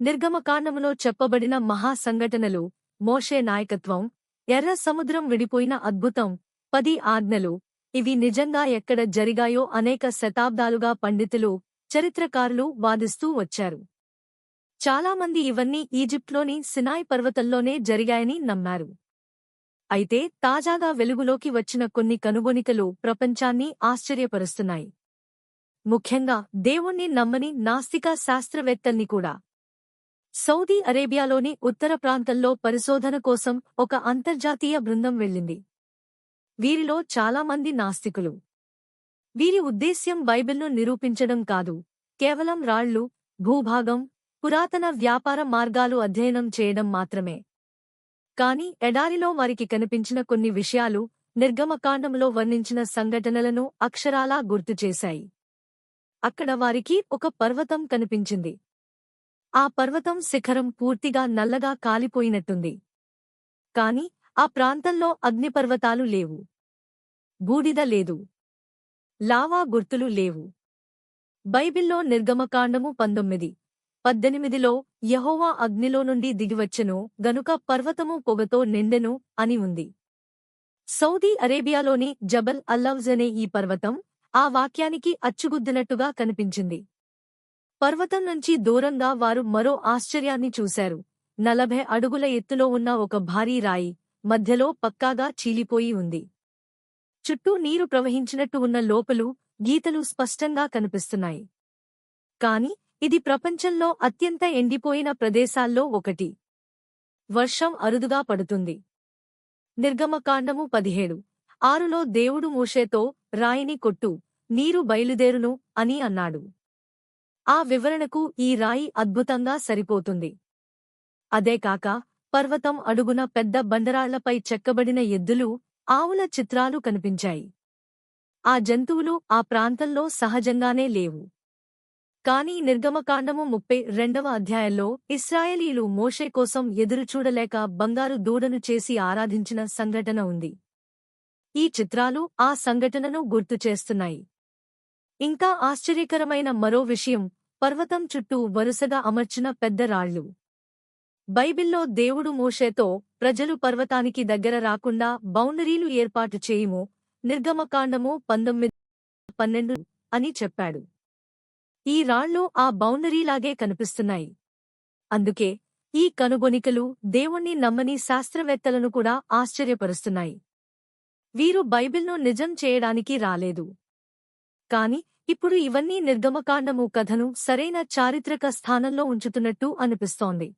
నిర్గమకాండములో చెప్పబడిన మహా సంఘటనలు మోషే నాయకత్వం ఎర్ర సముద్రం విడిపోయిన అద్భుతం పది ఆజ్ఞలు. ఇవి నిజంగా ఎక్కడ జరిగాయో అనేక శతాబ్దాలుగా పండితులు చరిత్రకారులు వాదిస్తూ వచ్చారు. చాలామంది ఇవన్నీ ఈజిప్ట్లోని సినాయ్ పర్వతంలోనే జరిగాయని నమ్మారు. అయితే తాజాగా వెలుగులోకి వచ్చిన కొన్ని కనుగొనికలు ప్రపంచాన్ని ఆశ్చర్యపరుస్తున్నాయి. ముఖ్యంగా దేవుణ్ణి నమ్మని నాస్తిక శాస్త్రవేత్తల్ని కూడా. సౌదీ అరేబియాలోని ఉత్తర ప్రాంతంలో పరిశోధన కోసం ఒక అంతర్జాతీయ బృందం వెళ్ళింది. వీరిలో చాలామంది నాస్తికులు. వీరి ఉద్దేశ్యం బైబిల్ను నిరూపించడం కాదు. కేవలం రాళ్ళు భూభాగం పురాతన వ్యాపార మార్గాలు అధ్యయనం చేయడం మాత్రమే. కాని ఎడారిలో వారికి కనిపించిన కొన్ని విషయాలు నిర్గమకాండంలో వర్ణించిన సంఘటనలను అక్షరాలా గుర్తుచేశాయి అక్కడ వారికి ఒక పర్వతం కనిపించింది. ఆ పర్వతం శిఖరం పూర్తిగా నల్లగా కాలిపోయినట్టుంది. కాని ఆ ప్రాంతంలో అగ్నిపర్వతాలు లేవు. బూడిద లేదు. లావా గుర్తులు లేవు. బైబిల్లో నిర్గమకాండము పంతొమ్మిది పద్దెనిమిదిలో యహోవా అగ్నిలో నుండి దిగివచ్చెను గనుక పర్వతము పొగతో నిండెను అని ఉంది. సౌదీ అరేబియాలోని జబల్ అల్లవ్జ్ అనే ఈ పర్వతం ఆ వాక్యానికి అచ్చుగుద్దినట్టుగా కనిపించింది. పర్వతం నుంచి దూరంగా వారు మరో ఆశ్చర్యాన్ని చూశారు. నలభై అడుగుల ఎత్తులో ఉన్న ఒక భారీ రాయి మధ్యలో పక్కాగా చీలిపోయి ఉంది. చుట్టూ నీరు ప్రవహించినట్టు ఉన్న లోపలు గీతలు స్పష్టంగా కనిపిస్తున్నాయి. కాని ఇది ప్రపంచంలో అత్యంత ఎండిపోయిన ప్రదేశాల్లో ఒకటి. వర్షం అరుదుగా పడుతుంది. నిర్గమకాండము పదిహేడు. ఆరులో దేవుడు మూషేతో రాయిని కొట్టు నీరు బయలుదేరును అని అన్నాడు. ఆ వివరణకు ఈ రాయి అద్భుతంగా సరిపోతుంది. అదే కాక పర్వతం అడుగున పెద్ద బండరాళ్ళపై చెక్కబడిన ఎద్దులు ఆవుల చిత్రాలు కనిపించాయి. ఆ జంతువులు ఆ ప్రాంతంలో సహజంగానే లేవు. కాని నిర్గమకాండము ముప్పై రెండవ అధ్యాయంలో ఇస్రాయేలీలు మోషే కోసం ఎదురుచూడలేక బంగారు దూడను చేసి ఆరాధించిన సంఘటన ఉంది. ఈ చిత్రాలు ఆ సంఘటనను గుర్తుచేస్తున్నాయి ఇంకా ఆశ్చర్యకరమైన మరో విషయం పర్వతం చుట్టూ వరుసగా అమర్చిన పెద్ద రాళ్ళు బైబిల్లో దేవుడు మోషేతో ప్రజలు పర్వతానికి దగ్గర రాకుండా బౌండరీలు ఏర్పాటు చేయుము నిర్గమకాండము పంతొమ్మిది పన్నెండు అని చెప్పాడు. ఈ రాళ్ళు ఆ బౌండరీలాగే కనిపిస్తున్నాయి. అందుకే ఈ కనుగొనికలు దేవుణ్ణి నమ్మని శాస్త్రవేత్తలను కూడా ఆశ్చర్యపరుస్తున్నాయి. వీరు బైబిల్ను నిజం చేయడానికి రాలేదు. కాని ఇప్పుడు ఇవన్నీ నిర్గమకాండము కథను సరైన చారిత్రక స్థానంలో ఉంచుతున్నట్టు అనిపిస్తోంది.